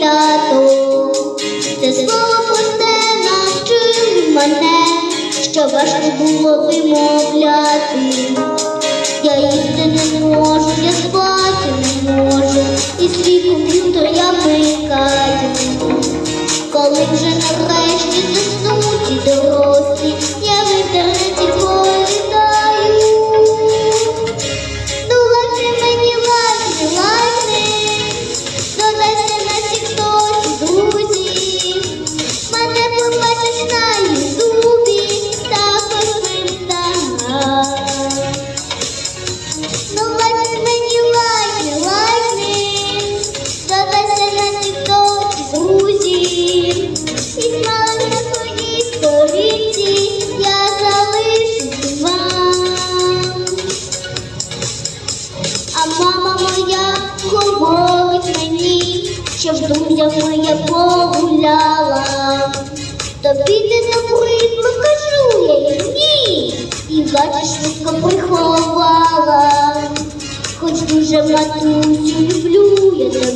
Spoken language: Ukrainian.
тато. Це слово пусте навчив мене, що важко було вимовляти. Я їсти не можу, я спати не можу, і свій комп'ютер я вмикаю. Коли вже нарешті мені, що з друзями я погуляла. Тобі не набридло, кажу я їй ні. І бачиш, швидко приховала. Хоч дуже матусю, люблю я тебе,